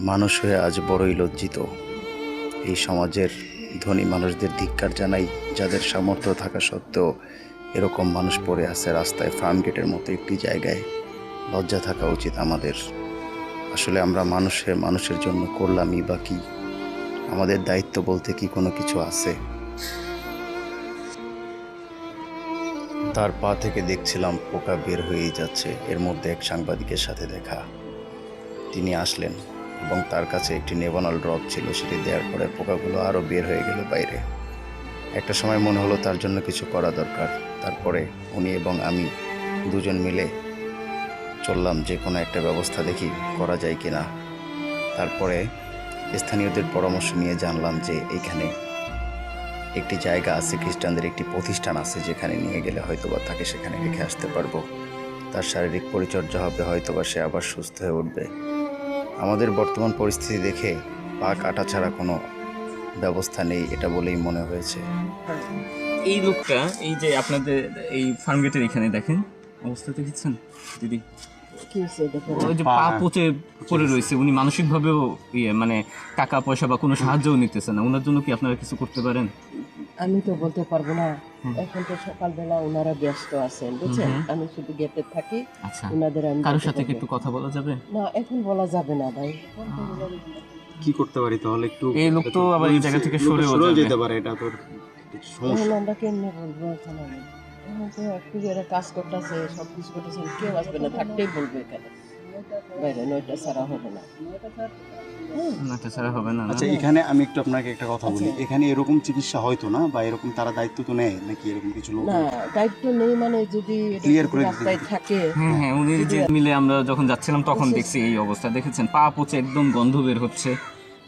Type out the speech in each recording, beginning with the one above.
মানুষ হয়ে আজ বড়ই লজ্জিত। এই সমাজের ধনী মানুষদের ধিক্কার জানাই, যাদের সামর্থ্য থাকা সত্ত্বেও এরকম মানুষ পড়ে আছে রাস্তায় ফার্ম গেটের মতো একটি জায়গায়। লজ্জা থাকা উচিত আমাদের। আসলে আমরা মানুষের মানুষের জন্য করলামই বা কি? আমাদের দায়িত্ব বলতে কি কোনো কিছু আছে? তার পা থেকে দেখছিলাম পোকা বের হয়েই যাচ্ছে। এর মধ্যে এক সাংবাদিকের সাথে দেখা। তিনি আসলেন। এবং তার কাছে একটি নেভানোল ড্রপ ছিল, সেটি দেওয়ার পরে পোকাগুলো আরও বের হয়ে গেল বাইরে। একটা সময় মনে হলো তার জন্য কিছু করা দরকার। তারপরে উনি এবং আমি দুজন মিলে চললাম, যে কোনো একটা ব্যবস্থা দেখি করা যায় কি না তারপরে স্থানীয়দের পরামর্শ নিয়ে জানলাম যে এইখানে একটি জায়গা আছে, খ্রিস্টানদের একটি প্রতিষ্ঠান আছে, যেখানে নিয়ে গেলে হয়তোবা তাকে সেখানে রেখে আসতে পারব। তার শারীরিক পরিচর্যা হবে, হয়তোবা সে আবার সুস্থ হয়ে উঠবে। আমাদের বর্তমান পরিস্থিতি দেখে পা কাটা ছাড়া কোনো ব্যবস্থা নেই এটা বলেই মনে হয়েছে। এই লোকটা এই যে আপনাদের এই ফার্ম গেটের এখানে দেখেন অবস্থা দেখেছেন দিদি? কি হয়েছে দেখো ওই যে পা পচে পড়ে রয়েছে উনি মানসিক ভাবেও ইয়ে মানে টাকা পয়সা বা কোনো সাহায্যও নিতেছে না ওনার জন্য কি আপনারা কিছু করতে পারেন? আমি তো বলতে পারব না। এখন তো সকালবেলা ওনারা ব্যস্ত আছেন বুঝছেন? আমি শুধু গেটে থাকি আচ্ছা। ওনাদের আমি কারোর সাথে কি একটু কথা বলা যাবে? না এখন বলা যাবে না ভাই। কি করতে পারি তাহলে একটু? এই লোক তো আবার এই জায়গা থেকে যাবে। যেতে পারে এটা তোর সমস্যা। আমরা কেমনে বলব? এখন আমি এখন তো একটু এরা কাজ করতেছে সব কিছু করতেছে কেউ আসবে না থাকতেই বলবে এখানে। বাইরে নয়টা ছাড়া হবে না। নাটা ছাড়া হবে না না? আচ্ছা এখানে আমি একটু আপনাকে একটা কথা বলি। এখানে এরকম চিকিৎসা হয়তো না? বা এরকম তারা দায়িত্ব তো নেয় নাকি এরকম কিছু লোক? না দায়িত্ব নেই মানে যদি এটা করে দিতে থাকে। হ্যাঁ হ্যাঁ উনি যে মিলে আমরা যখন যাচ্ছিলাম তখন দেখছি এই অবস্থা। দেখেছেন পা পচে একদম গন্ধ বের হচ্ছে।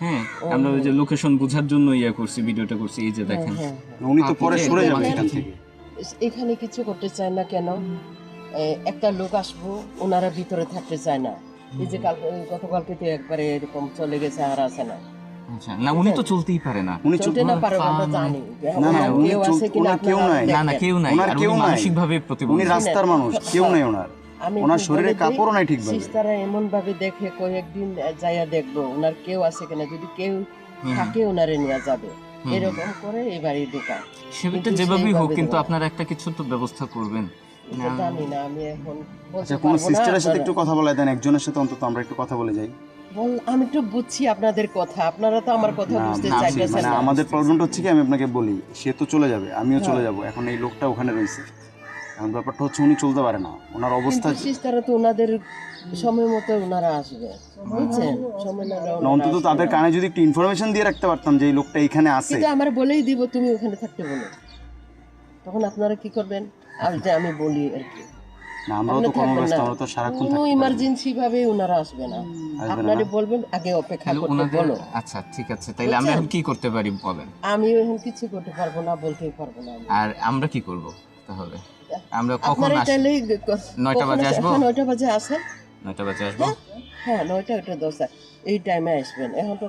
হ্যাঁ আমরা ওই যে লোকেশন বোঝার জন্য ইয়ে করছি ভিডিওটা করছি এই যে দেখেন। হ্যাঁ। হ্যাঁ উনি তো পরে সরে যাবেন এখান থেকে। এখানে কিছু করতে চায় না কেন? একটা লোক আসব ওনারা ভিতরে থাকতে চায় না। এই যে কাল গতকালকে তো একবারে এরকম চলে গেছে আর আসে না। আচ্ছা না উনি তো চলতেই পারে না। উনি চলতে না পারো আমরা জানি। না, না, উনি কেউ চল- আছে কিনা ওনার কেউ নাই। না না কেউ নাই। আর উনি মানসিক ভাবে উনি রাস্তার মানুষ কেউ নাই ওনার। ওনার শরীরে বলে নাই ঠিকভাবে। সিস্টাররা এমন ভাবে দেখে কয়েকদিন যাইয়া দেখব ওনার কেউ আছে কিনা যদি কেউ থাকে ওনারে নিয়ে যাবে। এরকম করে এবারে ঢোকা সেটা যেভাবেই হোক কিন্তু। আপনারা একটা কিছু তো ব্যবস্থা করবেন। জানি না আমি এখন আচ্ছা কোন সিস্টারের সাথে একটু কথা বলে দেন একজনের সাথে অন্তত আমরা একটু কথা বলে যাই। বল আমি বুঝছি আপনাদের কথা আপনারা তো আমার কথা বুঝতে চাইতেছেন মানে না। আমাদের প্রবলেমটা হচ্ছে কি আমি আপনাকে বলি সে তো চলে যাবে আমিও চলে হ্যাঁ। যাব এখন এই লোকটা ওখানে রয়েছে। এখন ব্যাপারটা হচ্ছে উনি চলতে পারে না ওনার অবস্থা তো ওনাদের সময় মতো ওনারা আসবে বুঝছেন? সময় না হলে না, ওনারা অন্তত তাদের কানে যদি একটু ইনফরমেশন দিয়ে রাখতে পারতাম যে এই লোকটা এখানে আছে। আমার বলেই দিব তুমি ওখানে থাকতে বলো। তখন আপনারা কি করবেন? আর আমি বলি আর কি। আমরাও তো কর্মব্যস্ত আমরা তো সারাক্ষণ কোনো থাকতে পারি। না। ইমার্জেন্সি ভাবে ওনারা আসবে না। আপনারে বলবেন আগে অপেক্ষা করতে বলো। আচ্ছা ঠিক আছে তাইলে আমরা এখন কি করতে পারি বলেন? আমি এখন কিছু করতে পারব না বলতেই পারব না আর আমরা কি করব তাহলে? আমরা কখন আসব? নয়টা বাজে আসব? নয়টা বাজে আসেন। নয়টা বাজে আসব? হ্যাঁ নয়টা একটা দশটা এই টাইমে আসবেন। এখন তো